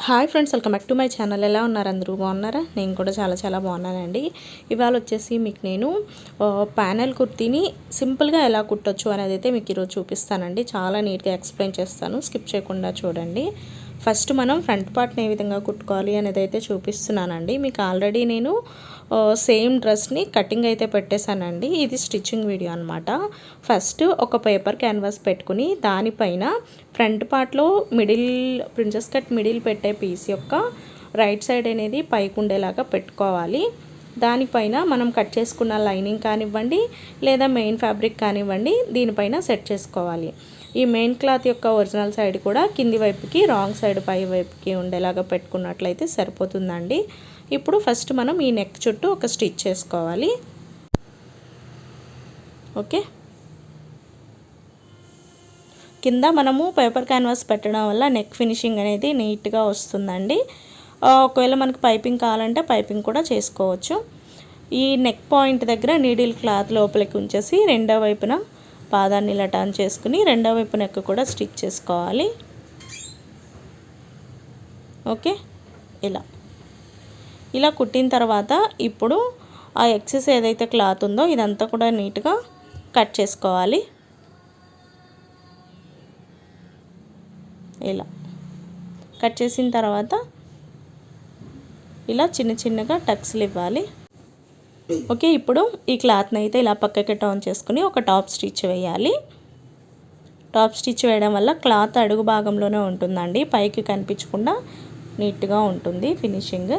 Hi friends welcome back to my channel. ఎలా ఉన్నారు అందరూ? బాగున్నారా? నేను కూడా చాలా చాలా బాగున్నానండి. ఇవాళ వచ్చేసి మీకు నేను ప్యానెల్ కుర్తీని సింపుల్గా ఎలా కుట్టొచ్చు అనేది అయితే మీకు ఈరోజు చూపిస్తానండి. చాలా నీట్గా ఎక్స్ప్లెయిన్ చేస్తాను. స్కిప్ చేయకుండా చూడండి. ఫస్ట్ మనం ఫ్రంట్ పార్ట్ని ఏ విధంగా కుట్టుకోవాలి అనేది అయితే చూపిస్తున్నానండి. మీకు ఆల్రెడీ నేను సేమ్ డ్రెస్ని కటింగ్ అయితే పెట్టేశానండి. ఇది స్టిచ్చింగ్ వీడియో అనమాట ఫస్ట్ ఒక పేపర్ క్యాన్వాస్ పెట్టుకుని దానిపైన ఫ్రంట్ పార్ట్లో మిడిల్ ప్రిన్సెస్ కట్ మిడిల్ పెట్టే పీస్ యొక్క రైట్ సైడ్ అనేది పైకి ఉండేలాగా పెట్టుకోవాలి. దానిపైన మనం కట్ చేసుకున్న లైనింగ్ కానివ్వండి లేదా మెయిన్ ఫ్యాబ్రిక్ కానివ్వండి దీనిపైన సెట్ చేసుకోవాలి. ఈ మెయిన్ క్లాత్ యొక్క ఒరిజినల్ సైడ్ కూడా కింది వైపుకి రాంగ్ సైడ్ పై వైపుకి ఉండేలాగా పెట్టుకున్నట్లయితే సరిపోతుందండి. ఇప్పుడు ఫస్ట్ మనం ఈ నెక్ చుట్టూ ఒక స్టిచ్ చేసుకోవాలి. ఓకే కింద మనము పేపర్ క్యాన్వాస్ పెట్టడం వల్ల నెక్ ఫినిషింగ్ అనేది నీట్గా వస్తుందండి. ఒకవేళ మనకు పైపింగ్ కావాలంటే పైపింగ్ కూడా చేసుకోవచ్చు. ఈ నెక్ పాయింట్ దగ్గర నీడిల్ క్లాత్ లోపలికి ఉంచేసి రెండో వైపున పాదాన్ని ఇలా టర్న్ చేసుకుని రెండో వైపు నెక్ కూడా స్టిచ్ చేసుకోవాలి. ఓకే ఇలా. ఇలా కుట్టిన తర్వాత ఇప్పుడు ఆ ఎక్సెస్ ఏదైతే క్లాత్ ఉందో ఇదంతా కూడా నీట్గా కట్ చేసుకోవాలి. ఇలా కట్ చేసిన తర్వాత ఇలా చిన్న చిన్నగా టక్స్లు ఇవ్వాలి. ఓకే ఇప్పుడు ఈ క్లాత్ని అయితే ఇలా పక్కకి టర్న్ చేసుకుని ఒక టాప్ స్టిచ్ వేయాలి. టాప్ స్టిచ్ వేయడం వల్ల క్లాత్ అడుగు భాగంలోనే ఉంటుందండి పైకి కనిపించకుండా నీట్గా ఉంటుంది ఫినిషింగ్.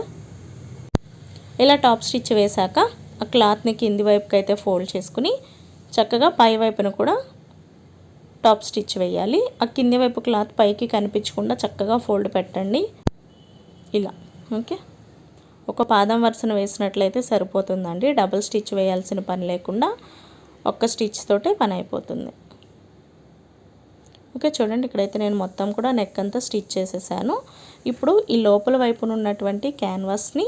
ఇలా టాప్ స్టిచ్ వేశాక ఆ క్లాత్ని కింది వైపుకి అయితే ఫోల్డ్ చేసుకుని చక్కగా పై వైపున కూడా టాప్ స్టిచ్ వేయాలి. ఆ కింది వైపు క్లాత్ పైకి కనిపించకుండా చక్కగా ఫోల్డ్ పెట్టండి. ఇలా ఓకే? ఒక పాదం వరుసన వేసినట్లయితే సరిపోతుందండి. డబుల్ స్టిచ్ వేయాల్సిన పని లేకుండా ఒక్క స్టిచ్ తోటే పని అయిపోతుంది. ఓకే చూడండి ఇక్కడైతే నేను మొత్తం కూడా నెక్ అంతా స్టిచ్ చేసేసాను. ఇప్పుడు ఈ లోపల వైపున ఉన్నటువంటి క్యాన్వాస్ని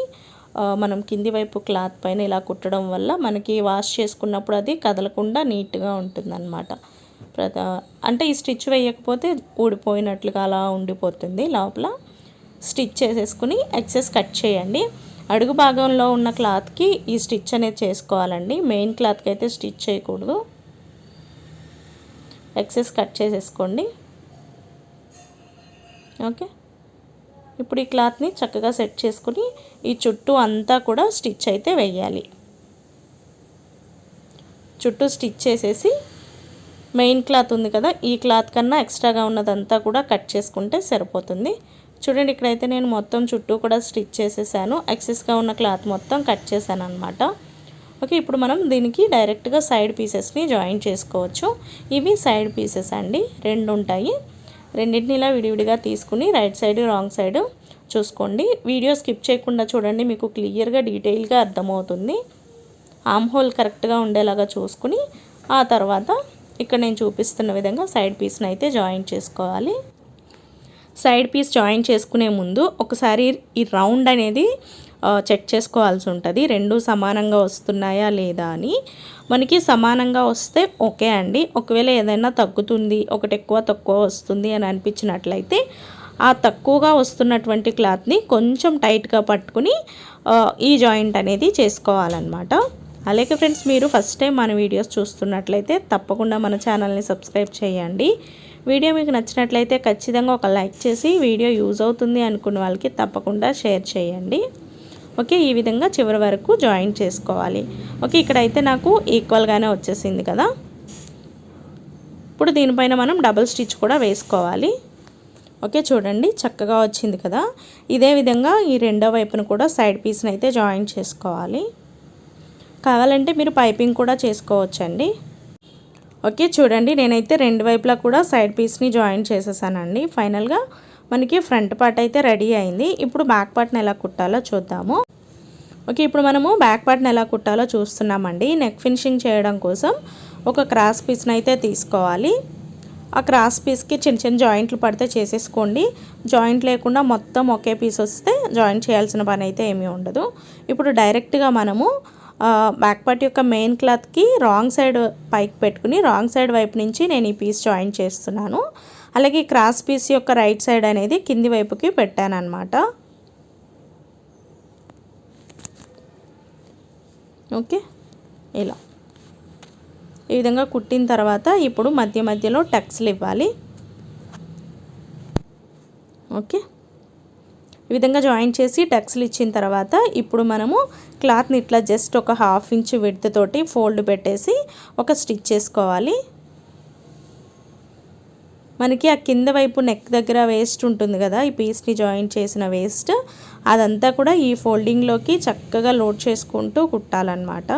మనం కింది వైపు క్లాత్ పైన ఇలా కుట్టడం వల్ల మనకి వాష్ చేసుకున్నప్పుడు అది కదలకుండా నీట్గా ఉంటుందన్నమాట. అంటే ఈ స్టిచ్ వేయకపోతే ఊడిపోయినట్లుగా అలా ఉండిపోతుంది. లోపల స్టిచ్ చేసేసుకుని ఎక్సెస్ కట్ చేయండి. అడుగు భాగంలో ఉన్న క్లాత్కి ఈ స్టిచ్ అనేది చేసుకోవాలండి. మెయిన్ క్లాత్కి అయితే స్టిచ్ చేయకూడదు. ఎక్సెస్ కట్ చేసేసుకోండి. ఓకే? ఇప్పుడు ఈ క్లాత్ని చక్కగా సెట్ చేసుకుని ఈ చుట్టూ అంతా కూడా స్టిచ్ అయితే వేయాలి. చుట్టూ స్టిచ్ చేసేసి మెయిన్ క్లాత్ ఉంది కదా ఈ క్లాత్ కన్నా ఎక్స్ట్రాగా ఉన్నదంతా కూడా కట్ చేసుకుంటే సరిపోతుంది. చూడండి ఇక్కడైతే నేను మొత్తం చుట్టూ కూడా స్టిచ్ చేసేసాను. ఎక్సెస్గా ఉన్న క్లాత్ మొత్తం కట్ చేశాను అనమాట ఓకే ఇప్పుడు మనం దీనికి డైరెక్ట్గా సైడ్ పీసెస్ని జాయిన్ చేసుకోవచ్చు. ఇవి సైడ్ పీసెస్ అండి రెండు ఉంటాయి రెండింటిని ఇలా విడివిడిగా తీసుకుని రైట్ సైడ్ రాంగ్ సైడ్ చూసుకోండి. వీడియో స్కిప్ చేయకుండా చూడండి మీకు క్లియర్గా డీటెయిల్గా అర్థమవుతుంది. ఆమ్ హోల్ కరెక్ట్గా ఉండేలాగా చూసుకుని ఆ తర్వాత ఇక్కడ నేను చూపిస్తున్న విధంగా సైడ్ పీస్ని అయితే జాయిన్ చేసుకోవాలి. సైడ్ పీస్ జాయిన్ చేసుకునే ముందు ఒకసారి ఈ రౌండ్ అనేది చెక్ చేసుకోవాల్సి ఉంటుంది. రెండు సమానంగా వస్తున్నాయా లేదా అని. మనకి సమానంగా వస్తే ఓకే అండి. ఒకవేళ ఏదైనా తగ్గుతుంది ఒకటి ఎక్కువ తక్కువ వస్తుంది అని అనిపించినట్లయితే ఆ తక్కువగా వస్తున్నటువంటి క్లాత్ని కొంచెం టైట్గా పట్టుకుని ఈ జాయింట్ అనేది చేసుకోవాలన్నమాట. అలాగే ఫ్రెండ్స్ మీరు ఫస్ట్ టైం మన వీడియోస్ చూస్తున్నట్లయితే తప్పకుండా మన ఛానల్ని సబ్స్క్రైబ్ చేయండి. వీడియో మీకు నచ్చినట్లయితే ఖచ్చితంగా ఒక లైక్ చేసి వీడియో యూజ్ అవుతుంది అనుకున్న వాళ్ళకి తప్పకుండా షేర్ చేయండి. ఓకే ఈ విధంగా చివరి వరకు జాయిన్ చేసుకోవాలి. ఓకే ఇక్కడైతే నాకు ఈక్వల్గానే వచ్చేసింది కదా. ఇప్పుడు దీనిపైన మనం డబుల్ స్టిచ్ కూడా వేసుకోవాలి. ఓకే చూడండి చక్కగా వచ్చింది కదా. ఇదే విధంగా ఈ రెండో వైపున కూడా సైడ్ పీస్ని అయితే జాయిన్ చేసుకోవాలి. కావాలంటే మీరు పైపింగ్ కూడా చేసుకోవచ్చండి. ఓకే చూడండి నేనైతే రెండు వైపులా కూడా సైడ్ పీస్ని జాయిన్ చేసేసానండి. ఫైనల్గా మనకి ఫ్రంట్ పార్ట్ అయితే రెడీ అయింది. ఇప్పుడు బ్యాక్ పార్ట్ని ఎలా కుట్టాలో చూద్దాము. ఓకే ఇప్పుడు మనము బ్యాక్ పార్ట్ని ఎలా కుట్టాలో చూస్తున్నామండి. నెక్ ఫినిషింగ్ చేయడం కోసం ఒక క్రాస్ పీస్ని అయితే తీసుకోవాలి. ఆ క్రాస్ పీస్కి చిన్న చిన్న జాయింట్లు పడితే చేసేసుకోండి. జాయింట్ లేకుండా మొత్తం ఒకే పీస్ వస్తే జాయింట్ చేయాల్సిన పని అయితే ఏమీ ఉండదు. ఇప్పుడు డైరెక్ట్గా మనము బ్యాక్ పార్ట్ యొక్క మెయిన్ క్లాత్కి రాంగ్ సైడ్ పైకి పెట్టుకుని రాంగ్ సైడ్ వైపు నుంచి నేను ఈ పీస్ జాయిన్ చేస్తున్నాను. అలాగే క్రాస్ పీస్ యొక్క రైట్ సైడ్ అనేది కింది వైపుకి పెట్టాను అనమాట ఓకే? ఇలా. ఈ విధంగా కుట్టిన తర్వాత ఇప్పుడు మధ్య మధ్యలో టక్స్లు ఇవ్వాలి. ఓకే? ఈ విధంగా జాయిన్ చేసి టక్స్లు ఇచ్చిన తర్వాత ఇప్పుడు మనము క్లాత్ని ఇట్లా జస్ట్ ఒక హాఫ్ ఇంచ్ విడ్త్ తోటి ఫోల్డ్ పెట్టేసి ఒక స్టిచ్ చేసుకోవాలి. మనకి ఆ కింద వైపు నెక్ దగ్గర వేస్ట్ ఉంటుంది కదా ఈ పీస్ని జాయిన్ చేసిన వేస్ట్ అదంతా కూడా ఈ ఫోల్డింగ్లోకి చక్కగా లోడ్ చేసుకుంటూ కుట్టాలన్నమాట.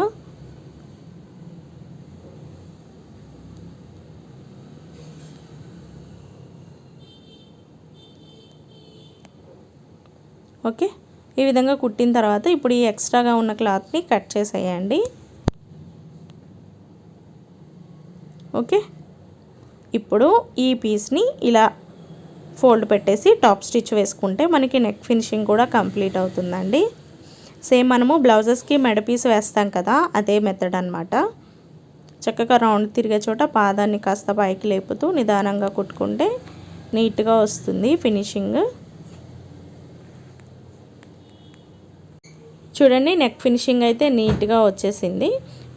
ఓకే? ఈ విధంగా కుట్టిన తర్వాత ఇప్పుడు ఈ ఎక్స్ట్రాగా ఉన్న క్లాత్ని కట్ చేసేయండి. ఓకే? ఇప్పుడు ఈ పీస్ని ఇలా ఫోల్డ్ పెట్టేసి టాప్ స్టిచ్ వేసుకుంటే మనకి నెక్ ఫినిషింగ్ కూడా కంప్లీట్ అవుతుందండి. సేమ్ మనము బ్లౌజెస్కి మెడ పీస్ వేస్తాం కదా అదే మెథడ్ అనమాట చక్కగా రౌండ్ తిరిగే చోట పాదాన్ని కాస్త పైకి లేపుతూ నిదానంగా కుట్టుకుంటే నీట్గా వస్తుంది ఫినిషింగ్. చూడండి నెక్ ఫినిషింగ్ అయితే నీట్గా వచ్చేసింది.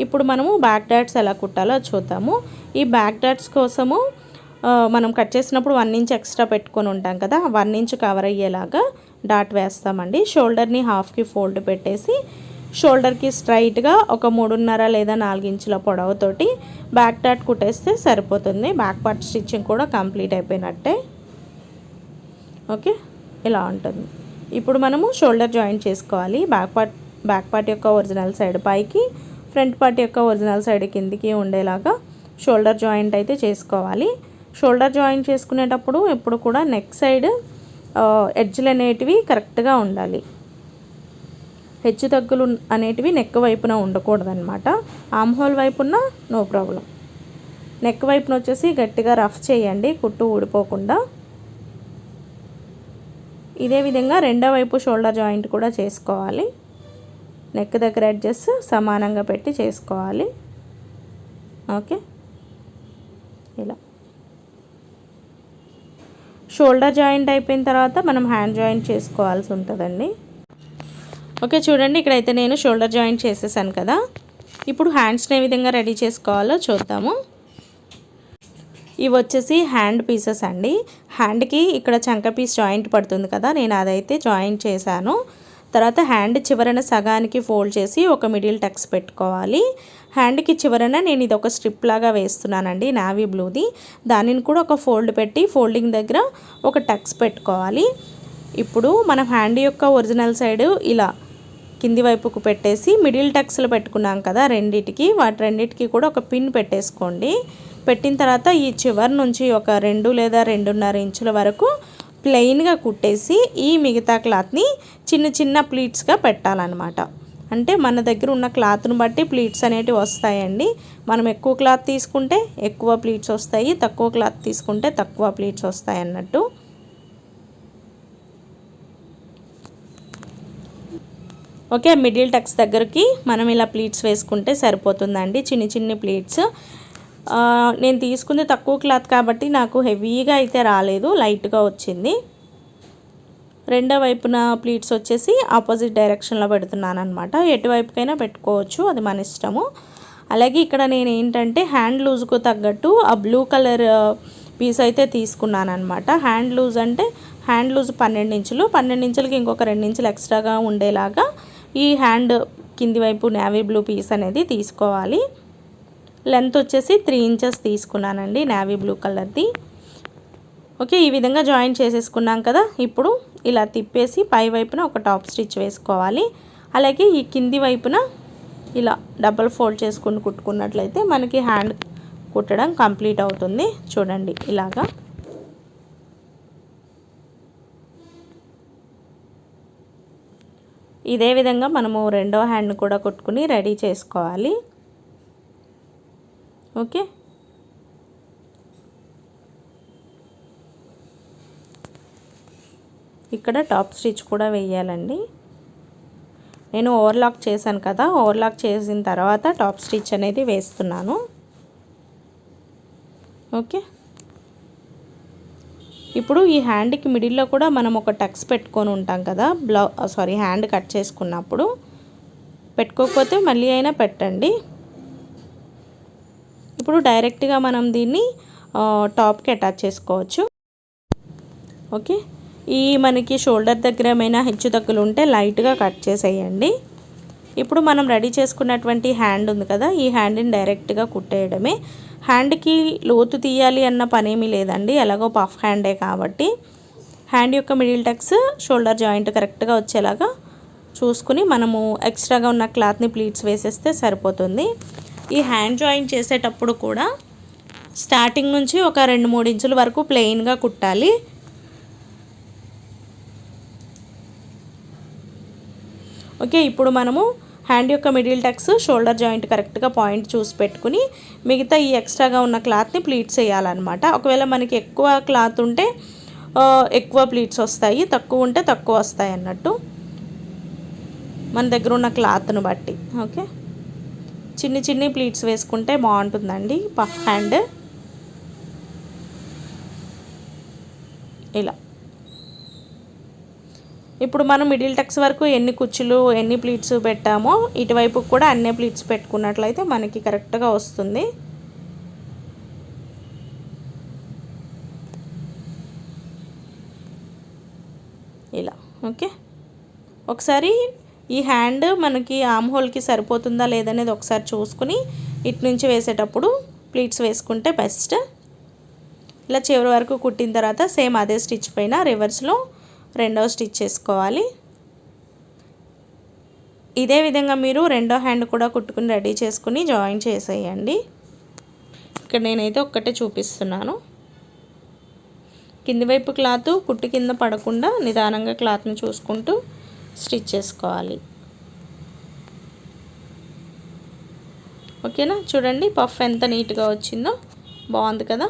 ఇప్పుడు మనము బ్యాక్ డాట్స్ ఎలా కుట్టాలో చూద్దాము. ఈ బ్యాక్ డాట్స్ కోసము మనం కట్ చేసినప్పుడు వన్ ఇంచ్ ఎక్స్ట్రా పెట్టుకొని ఉంటాం కదా వన్ ఇంచ్ కవర్ అయ్యేలాగా డాట్ వేస్తామండి. షోల్డర్ని హాఫ్కి ఫోల్డ్ పెట్టేసి షోల్డర్కి స్ట్రైట్గా ఒక మూడున్నర లేదా నాలుగు ఇంచుల పొడవుతోటి బ్యాక్ డాట్ కుట్టేస్తే సరిపోతుంది. బ్యాక్ పార్ట్ స్టిచ్చింగ్ కూడా కంప్లీట్ అయిపోయినట్టే. ఓకే? ఇలా ఉంటుంది. ఇప్పుడు మనము షోల్డర్ జాయింట్ చేసుకోవాలి. బ్యాక్ పార్ట్ బ్యాక్ పార్ట్ యొక్క ఒరిజినల్ సైడ్ పైకి ఫ్రంట్ పార్ట్ యొక్క ఒరిజినల్ సైడ్ కిందికి ఉండేలాగా షోల్డర్ జాయింట్ అయితే చేసుకోవాలి. షోల్డర్ జాయింట్ చేసుకునేటప్పుడు ఎప్పుడు కూడా నెక్ సైడ్ ఎడ్జ్లు అనేటివి కరెక్ట్గా ఉండాలి. హెచ్చు తగ్గులు అనేటివి నెక్ వైపున ఉండకూడదనమాట ఆమ్ హోల్ వైపున నో ప్రాబ్లం. నెక్ వైపున వచ్చేసి గట్టిగా రఫ్ చేయండి కుట్టు ఊడిపోకుండా. ఇదే విధంగా రెండో వైపు షోల్డర్ జాయింట్ కూడా చేసుకోవాలి. నెక్ దగ్గర అడ్జస్ట్ సమానంగా పెట్టి చేసుకోవాలి. ఓకే? ఇలా. షోల్డర్ జాయింట్ అయిపోయిన తర్వాత మనం హ్యాండ్ జాయింట్ చేసుకోవాల్సి ఉంటుందండి. ఓకే చూడండి ఇక్కడైతే నేను షోల్డర్ జాయింట్ చేసేసాను కదా. ఇప్పుడు హ్యాండ్స్ని ఏ విధంగా రెడీ చేసుకోవాలో చూద్దాము. ఇవి వచ్చేసి హ్యాండ్ పీసెస్ అండి. హ్యాండ్కి ఇక్కడ చంక పీస్ జాయింట్ పడుతుంది కదా నేను అదైతే జాయింట్ చేశాను. తర్వాత హ్యాండ్ చివరన సగానికి ఫోల్డ్ చేసి ఒక మిడిల్ టక్స్ పెట్టుకోవాలి. హ్యాండ్కి చివరన నేను ఇది ఒక స్ట్రిప్ లాగా వేస్తున్నానండి నావీ బ్లూది. దానిని కూడా ఒక ఫోల్డ్ పెట్టి ఫోల్డింగ్ దగ్గర ఒక టక్స్ పెట్టుకోవాలి. ఇప్పుడు మనం హ్యాండ్ యొక్క ఒరిజినల్ సైడ్ ఇలా కింది వైపుకు పెట్టేసి మిడిల్ టక్స్లు పెట్టుకున్నాం కదా రెండిటికి వాటి రెండిటికి కూడా ఒక పిన్ పెట్టేసుకోండి. పెట్టిన తర్వాత ఈ చివరి నుంచి ఒక రెండు లేదా రెండున్నర ఇంచుల వరకు ప్లెయిన్గా కుట్టేసి ఈ మిగతా క్లాత్ని చిన్న చిన్న ప్లీట్స్గా పెట్టాలన్నమాట. అంటే మన దగ్గర ఉన్న క్లాత్ను బట్టి ప్లీట్స్ అనేటివి వస్తాయండి. మనం ఎక్కువ క్లాత్ తీసుకుంటే ఎక్కువ ప్లీట్స్ వస్తాయి తక్కువ క్లాత్ తీసుకుంటే తక్కువ ప్లీట్స్ వస్తాయి అన్నట్టు. ఓకే మిడిల్ టక్స్ దగ్గరికి మనం ఇలా ప్లీట్స్ వేసుకుంటే సరిపోతుందండి చిన్ని చిన్ని ప్లీట్స్. నేను తీసుకుంది తక్కువ క్లాత్ కాబట్టి నాకు హెవీగా అయితే రాలేదు లైట్గా వచ్చింది. రెండో వైపున ప్లీట్స్ వచ్చేసి ఆపోజిట్ డైరెక్షన్లో పెడుతున్నాను అనమాట ఎటువైపుకైనా పెట్టుకోవచ్చు అది మన ఇష్టము. అలాగే ఇక్కడ నేను ఏంటంటే హ్యాండ్ లూజ్కు తగ్గట్టు ఆ బ్లూ కలర్ పీస్ అయితే తీసుకున్నాను అనమాట హ్యాండ్ లూజ్ అంటే హ్యాండ్ లూజ్ పన్నెండు ఇంచులు. పన్నెండు ఇంచులకి ఇంకొక రెండు ఇంచులు ఎక్స్ట్రాగా ఉండేలాగా ఈ హ్యాండ్ కింది వైపు నేవీ బ్లూ పీస్ అనేది తీసుకోవాలి. లెంత్ వచ్చేసి త్రీ ఇంచెస్ తీసుకున్నానండి నేవీ బ్లూ కలర్ది ఓకే ఈ విధంగా జాయిన్ చేసేసుకున్నాం కదా. ఇప్పుడు ఇలా తిప్పేసి పై వైపున ఒక టాప్ స్టిచ్ వేసుకోవాలి. అలాగే ఈ కింది వైపున ఇలా డబల్ ఫోల్డ్ చేసుకుని కుట్టుకున్నట్లయితే మనకి హ్యాండ్ కుట్టడం కంప్లీట్ అవుతుంది. చూడండి ఇలాగా. ఇదే విధంగా మనము రెండో హ్యాండ్ కూడా కుట్టుకుని రెడీ చేసుకోవాలి. ఓకే? ఇక్కడ టాప్ స్టిచ్ కూడా వేయాలండి. నేను ఓవర్లాక్ చేశాను కదా ఓవర్లాక్ చేసిన తర్వాత టాప్ స్టిచ్ అనేది వేస్తున్నాను. ఓకే. ఇప్పుడు ఈ హ్యాండ్కి మిడిల్లో కూడా మనం ఒక టక్స్ పెట్టుకొని ఉంటాం కదా బ్లౌ సారీ హ్యాండ్ కట్ చేసుకున్నప్పుడు. పెట్టుకోకపోతే మళ్ళీ అయినా పెట్టండి. ఇప్పుడు డైరెక్ట్గా మనం దీన్ని టాప్కి అటాచ్ చేసుకోవచ్చు. ఓకే. ఈ మనకి షోల్డర్ దగ్గర ఏమైనా హెచ్చు తగ్గులు ఉంటే లైట్గా కట్ చేసేయండి. ఇప్పుడు మనం రెడీ చేసుకున్నటువంటి హ్యాండ్ ఉంది కదా ఈ హ్యాండ్ని డైరెక్ట్గా కుట్టేయడమే. హ్యాండ్కి లోతు తీయాలి అన్న పనేమీ లేదండి ఎలాగో పఫ్ హ్యాండే కాబట్టి. హ్యాండ్ యొక్క మిడిల్ టక్స్ షోల్డర్ జాయింట్ కరెక్ట్గా వచ్చేలాగా చూసుకుని మనము ఎక్స్ట్రాగా ఉన్న క్లాత్ని ప్లీట్స్ వేసేస్తే సరిపోతుంది. ఈ హ్యాండ్ జాయిన్ చేసేటప్పుడు కూడా స్టార్టింగ్ నుంచి ఒక రెండు మూడు ఇంచుల వరకు ప్లెయిన్గా కుట్టాలి. ఓకే ఇప్పుడు మనము హ్యాండ్ యొక్క మిడిల్ టక్స్ షోల్డర్ జాయింట్ కరెక్ట్గా పాయింట్ చూసి పెట్టుకుని మిగతా ఈ ఎక్స్ట్రాగా ఉన్న క్లాత్ని ప్లీట్స్ వేయాలన్నమాట. ఒకవేళ మనకి ఎక్కువ క్లాత్ ఉంటే ఎక్కువ ప్లీట్స్ వస్తాయి తక్కువ ఉంటే తక్కువ వస్తాయి అన్నట్టు మన దగ్గర ఉన్న క్లాత్ను బట్టి. ఓకే? చిన్ని చిన్ని ప్లీట్స్ వేసుకుంటే బాగుంటుందండి. పఫ్ హ్యాండ్ ఇలా. ఇప్పుడు మనం మిడిల్ టక్స్ వరకు ఎన్ని కుచ్చులు ఎన్ని ప్లీట్స్ పెట్టామో ఇటువైపు కూడా అన్నే ప్లీట్స్ పెట్టుకున్నట్లయితే మనకి కరెక్ట్గా వస్తుంది. ఇలా ఓకే? ఒకసారి ఈ హ్యాండ్ మనకి ఆమ్ హోల్కి సరిపోతుందా లేదనేది ఒకసారి చూసుకుని ఇటు నుంచి వేసేటప్పుడు ప్లీట్స్ వేసుకుంటే బెస్ట్. ఇలా చివరి వరకు కుట్టిన తర్వాత సేమ్ అదే స్టిచ్ పైన రివర్స్లో రెండవ స్టిచ్ చేసుకోవాలి. ఇదే విధంగా మీరు రెండో హ్యాండ్ కూడా కుట్టుకుని రెడీ చేసుకుని జాయిన్ చేసేయండి. ఇక్కడ నేనైతే ఒక్కటే చూపిస్తున్నాను. కింది వైపు క్లాత్ కుట్టు కింద పడకుండా నిదానంగా క్లాత్ని చూసుకుంటూ స్టిచ్ చేసుకోవాలి. ఓకేనా? చూడండి పఫ్ ఎంత నీట్గా వచ్చిందో. బాగుంది కదా?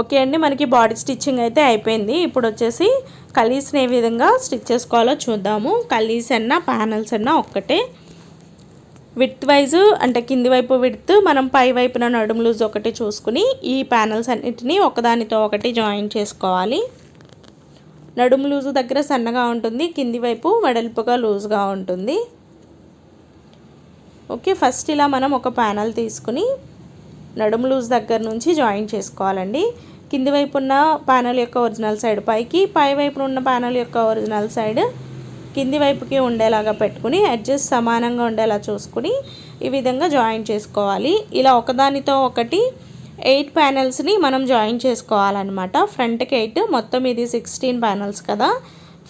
ఓకే అండి మనకి బాడీ స్టిచ్చింగ్ అయితే అయిపోయింది. ఇప్పుడు వచ్చేసి కలీస్ని ఏ విధంగా స్టిచ్ చేసుకోవాలో చూద్దాము. కలీస్ అన్న ప్యానల్స్ అన్న ఒక్కటే. విత్ వైజ్ అంటే కింది వైపు విడ్త్ మనం పై వైపున నడుము లూజ్ ఒకటి చూసుకుని ఈ ప్యానల్స్ అన్నిటిని ఒకదానితో ఒకటి జాయిన్ చేసుకోవాలి. నడుము లూజు దగ్గర సన్నగా ఉంటుంది కింది వైపు వెడల్పుగా లూజ్గా ఉంటుంది. ఓకే ఫస్ట్ ఇలా మనం ఒక ప్యానల్ తీసుకుని నడుము లూజ్ దగ్గర నుంచి జాయిన్ చేసుకోవాలండి. కింది వైపు ఉన్న ప్యానల్ యొక్క ఒరిజినల్ సైడ్ పైకి పై వైపున ఉన్న ప్యానల్ యొక్క ఒరిజినల్ సైడ్ కింది వైపుకి ఉండేలాగా పెట్టుకుని అడ్జస్ట్ సమానంగా ఉండేలా చూసుకుని ఈ విధంగా జాయిన్ చేసుకోవాలి. ఇలా ఒకదానితో ఒకటి ఎయిట్ ప్యానల్స్ని మనం జాయిన్ చేసుకోవాలన్నమాట. ఫ్రంట్కి ఎయిట్ మొత్తం ఇది సిక్స్టీన్ ప్యానల్స్ కదా.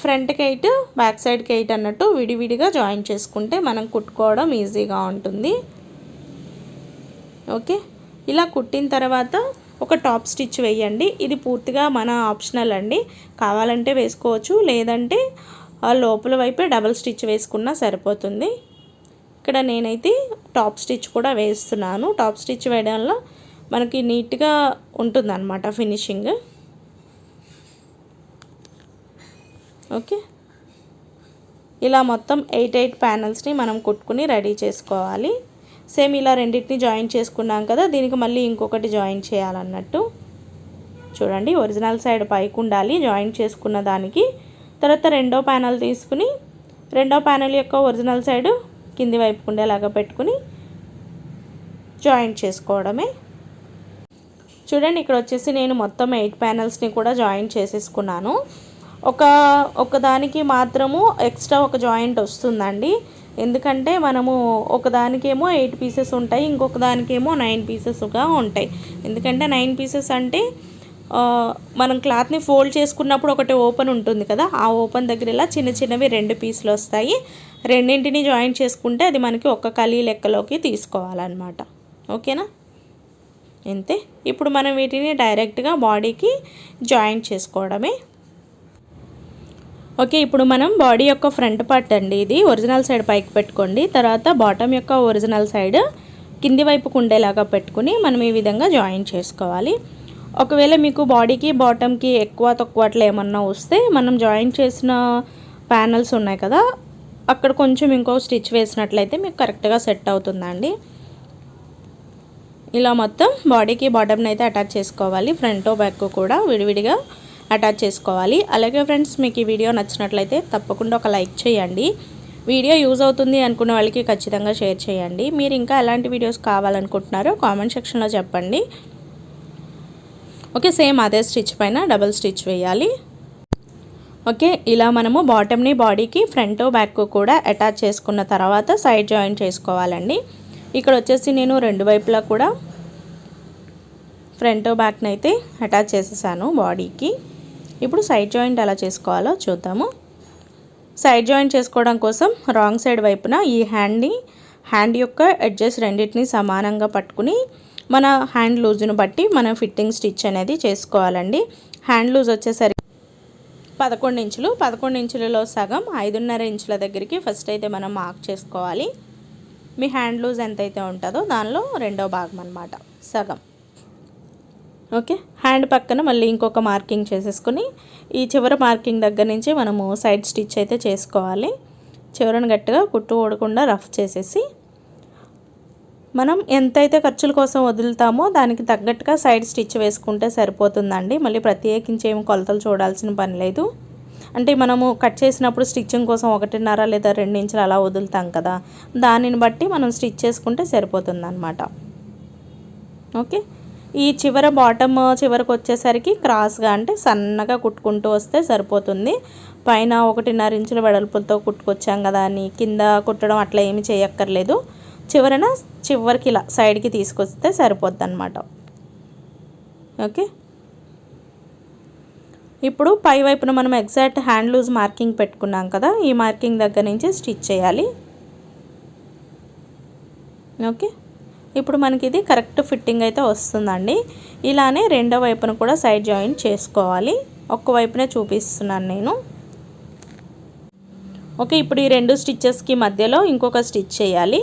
ఫ్రంట్కి ఎయిట్ బ్యాక్ సైడ్కి ఎయిట్ అన్నట్టు విడివిడిగా జాయిన్ చేసుకుంటే మనం కుట్టుకోవడం ఈజీగా ఉంటుంది. ఓకే? ఇలా కుట్టిన తర్వాత ఒక టాప్ స్టిచ్ వేయండి. ఇది పూర్తిగా మన ఆప్షనల్ అండి. కావాలంటే వేసుకోవచ్చు లేదంటే ఆ లోపల వైపే డబల్ స్టిచ్ వేసుకున్నా సరిపోతుంది. ఇక్కడ నేనైతే టాప్ స్టిచ్ కూడా వేస్తున్నాను. టాప్ స్టిచ్ వేయడం వల్ల మనకి నీట్గా ఉంటుందన్నమాట ఫినిషింగ్. ఓకే. ఇలా మొత్తం ఎయిట్ ఎయిట్ ప్యానల్స్ని మనం కుట్టుకుని రెడీ చేసుకోవాలి. సేమ్ ఇలా రెండింటిని జాయిన్ చేసుకున్నాం కదా దీనికి మళ్ళీ ఇంకొకటి జాయిన్ చేయాలన్నట్టు. చూడండి ఒరిజినల్ సైడ్ పైకి ఉండాలి జాయిన్ చేసుకున్న దానికి. తర్వాత రెండో ప్యానల్ తీసుకుని రెండో ప్యానల్ యొక్క ఒరిజినల్ సైడ్ కింది వైపు ఉండేలాగా పెట్టుకుని జాయిన్ చేసుకోవడమే. చూడండి ఇక్కడ వచ్చేసి నేను మొత్తం ఎయిట్ ప్యానల్స్ని కూడా జాయిన్ చేసేసుకున్నాను. ఒక ఒకదానికి మాత్రము ఎక్స్ట్రా ఒక జాయింట్ వస్తుందండి. ఎందుకంటే మనము ఒకదానికేమో ఎయిట్ పీసెస్ ఉంటాయి ఇంకొక దానికేమో నైన్ పీసెస్గా ఉంటాయి. ఎందుకంటే నైన్ పీసెస్ అంటే మనం క్లాత్ని ఫోల్డ్ చేసుకున్నప్పుడు ఒకటి ఓపెన్ ఉంటుంది కదా ఆ ఓపెన్ దగ్గర ఇలా చిన్న చిన్నవి రెండు పీసులు వస్తాయి. రెండింటిని జాయిన్ చేసుకుంటే అది మనకి ఒక్క కలీ లెక్కలోకి తీసుకోవాలన్నమాట. ఓకేనా? అంతే ఇప్పుడు మనం వీటిని డైరెక్ట్గా బాడీకి జాయిన్ చేసుకోవడమే. ఓకే ఇప్పుడు మనం బాడీ యొక్క ఫ్రంట్ పార్ట్ అండి ఇది. ఒరిజినల్ సైడ్ పైకి పెట్టుకోండి. తర్వాత బాటమ్ యొక్క ఒరిజినల్ సైడ్ కింది వైపుకు ఉండేలాగా పెట్టుకుని మనం ఈ విధంగా జాయిన్ చేసుకోవాలి. ఒకవేళ మీకు బాడీకి బాటమ్కి ఎక్కువ తక్కువ అట్లా ఏమన్నా వస్తే మనం జాయిన్ చేసిన ప్యానల్స్ ఉన్నాయి కదా అక్కడ కొంచెం ఇంకో స్టిచ్ వేసినట్లయితే మీకు కరెక్ట్గా సెట్ అవుతుందండి. ఇలా మొత్తం బాడీకి బాటమ్ని అయితే అటాచ్ చేసుకోవాలి. ఫ్రంట్ బ్యాక్ కూడా విడివిడిగా అటాచ్ చేసుకోవాలి. అలాగే ఫ్రెండ్స్ మీకు ఈ వీడియో నచ్చినట్లయితే తప్పకుండా ఒక లైక్ చేయండి. వీడియో యూజ్ అవుతుంది అనుకున్న వాళ్ళకి ఖచ్చితంగా షేర్ చేయండి. మీరు ఇంకా ఎలాంటి వీడియోస్ కావాలనుకుంటున్నారో కామెంట్ సెక్షన్లో చెప్పండి. ఓకే సేమ్ అదే స్టిచ్ పైన డబుల్ స్టిచ్ వేయాలి. ఓకే ఇలా మనము బాటమ్ని బాడీకి ఫ్రంట్ బ్యాక్ కూడా అటాచ్ చేసుకున్న తర్వాత సైడ్ జాయిన్ చేసుకోవాలండి. ఇక్కడ వచ్చేసి నేను రెండు వైపులా కూడా ఫ్రంట్ బ్యాక్ని అయితే అటాచ్ చేసేసాను బాడీకి. ఇప్పుడు సైడ్ జాయింట్ ఎలా చేసుకోవాలో చూద్దాము. సైడ్ జాయింట్ చేసుకోవడం కోసం రాంగ్ సైడ్ వైపున ఈ హ్యాండ్ని హ్యాండ్ యొక్క ఎడ్జెస్ రెండింటిని సమానంగా పట్టుకుని మన హ్యాండ్ లూజ్ను బట్టి మనం ఫిట్టింగ్ స్టిచ్ అనేది చేసుకోవాలండి. హ్యాండ్ లూజ్ వచ్చేసరికి పదకొండు ఇంచులు. పదకొండు ఇంచులలో సగం ఐదున్నర ఇంచుల దగ్గరికి ఫస్ట్ అయితే మనం మార్క్ చేసుకోవాలి. మీ హ్యాండ్ లూజ్ ఎంతైతే ఉంటుందో దానిలో రెండో భాగం అనమాట సగం. ఓకే? హ్యాండ్ పక్కన మళ్ళీ ఇంకొక మార్కింగ్ చేసేసుకుని ఈ చివరి మార్కింగ్ దగ్గర నుంచి మనము సైడ్ స్టిచ్ అయితే చేసుకోవాలి. చివరను గట్టిగా కుట్టు ఓడకుండా రఫ్ చేసేసి మనం ఎంతైతే ఖర్చుల కోసం వదులుతామో దానికి తగ్గట్టుగా సైడ్ స్టిచ్ వేసుకుంటే సరిపోతుందండి. మళ్ళీ ప్రత్యేకించి ఏమి కొలతలు చూడాల్సిన పని లేదు. అంటే మనము కట్ చేసినప్పుడు స్టిచ్చింగ్ కోసం ఒకటిన్నర లేదా రెండు ఇంచులు అలా వదులుతాం కదా. దానిని బట్టి మనం స్టిచ్ చేసుకుంటే సరిపోతుంది ఓకే? ఈ చివర బాటమ్ చివరకు వచ్చేసరికి క్రాస్గా అంటే సన్నగా కుట్టుకుంటూ వస్తే సరిపోతుంది. పైన ఒకటిన్నర ఇంచుల వెడల్పులతో కుట్టుకొచ్చాం కదా అని కింద కుట్టడం అట్లా ఏమి చేయక్కర్లేదు. చివరన చివరికి ఇలా సైడ్కి తీసుకొస్తే సరిపోద్ది అనమాట ఓకే? ఇప్పుడు పై వైపున మనం ఎగ్జాక్ట్ హ్యాండ్ లూజ్ మార్కింగ్ పెట్టుకున్నాం కదా ఈ మార్కింగ్ దగ్గర నుంచి స్టిచ్ చేయాలి. ఓకే? ఇప్పుడు మనకి ఇది కరెక్ట్ ఫిట్టింగ్ అయితే వస్తుందండి. ఇలానే రెండో వైపున కూడా సైడ్ జాయింట్ చేసుకోవాలి. ఒక్క వైపునే చూపిస్తున్నాను నేను. ఓకే ఇప్పుడు ఈ రెండు స్టిచ్చెస్కి మధ్యలో ఇంకొక స్టిచ్ చేయాలి.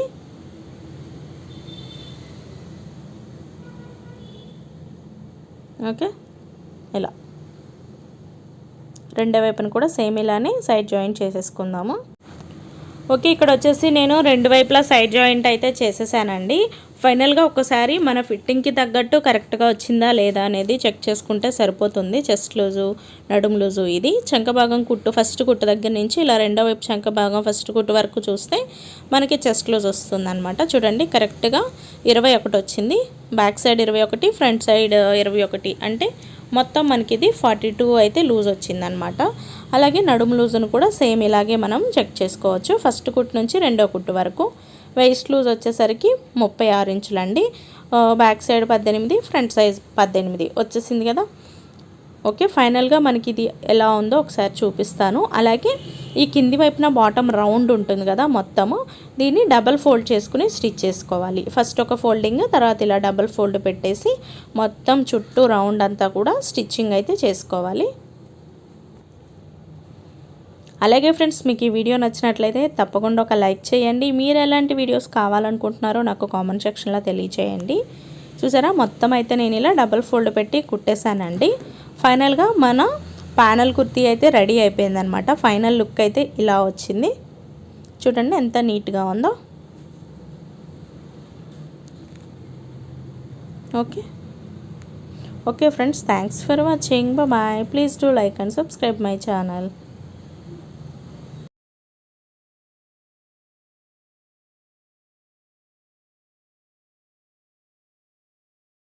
ఓకే ఇలా. రెండో వైపున కూడా సేమ్ ఇలానే సైడ్ జాయింట్ చేసేసుకుందాము. ఓకే ఇక్కడ వచ్చేసి నేను రెండు వైపులా సైడ్ జాయింట్ అయితే చేసేసానండి. ఫైనల్గా ఒకసారి మన ఫిట్టింగ్కి తగ్గట్టు కరెక్ట్గా వచ్చిందా లేదా అనేది చెక్ చేసుకుంటే సరిపోతుంది. చెస్ట్ లూజు నడుము లూజు ఇది. చంక భాగం కుట్టు ఫస్ట్ కుట్టు దగ్గర నుంచి ఇలా రెండో వైపు చంక భాగం ఫస్ట్ కుట్టు వరకు చూస్తే మనకి చెస్ట్ లూజ్ వస్తుంది చూడండి కరెక్ట్గా ఇరవై ఒకటి వచ్చింది. బ్యాక్ సైడ్ ఇరవై ఒకటి ఫ్రంట్ సైడ్ ఇరవై ఒకటి. అంటే మొత్తం మనకి ఇది ఫార్టీ టూ అయితే లూజ్ వచ్చిందనమాట అలాగే నడుము లూజును కూడా సేమ్ ఇలాగే మనం చెక్ చేసుకోవచ్చు. ఫస్ట్ కుట్టు నుంచి రెండో కుట్టు వరకు. వెయిస్ట్ లూజ్ వచ్చేసరికి ముప్పై ఆరు ఇంచులండి. బ్యాక్ సైడ్ పద్దెనిమిది ఫ్రంట్ సైజ్ పద్దెనిమిది వచ్చేసింది కదా. ఓకే ఫైనల్గా మనకి ఇది ఎలా ఉందో ఒకసారి చూపిస్తాను. అలాగే ఈ కింది వైపున బాటమ్ రౌండ్ ఉంటుంది కదా మొత్తము. దీన్ని డబల్ ఫోల్డ్ చేసుకుని స్టిచ్ చేసుకోవాలి. ఫస్ట్ ఒక ఫోల్డింగ్ తర్వాత ఇలా డబల్ ఫోల్డ్ పెట్టేసి మొత్తం చుట్టూ రౌండ్ అంతా కూడా స్టిచ్చింగ్ అయితే చేసుకోవాలి. అలాగే ఫ్రెండ్స్ మీకు ఈ వీడియో నచ్చినట్లయితే తప్పకుండా ఒక లైక్ చేయండి. మీరు ఎలాంటి వీడియోస్ కావాలనుకుంటున్నారో నాకు కామెంట్ సెక్షన్లో తెలియచేయండి. చూసారా? మొత్తం అయితే నేను ఇలా డబల్ ఫోల్డ్ పెట్టి కుట్టేశానండి. ఫైనల్గా మన ప్యానల్ కుర్తీ అయితే రెడీ అయిపోయిందనమాట. ఫైనల్ లుక్ అయితే ఇలా వచ్చింది. చూడండి ఎంత నీట్గా ఉందో. Okay. Okay friends thanks for watching. Bye. Please do like and subscribe my channel.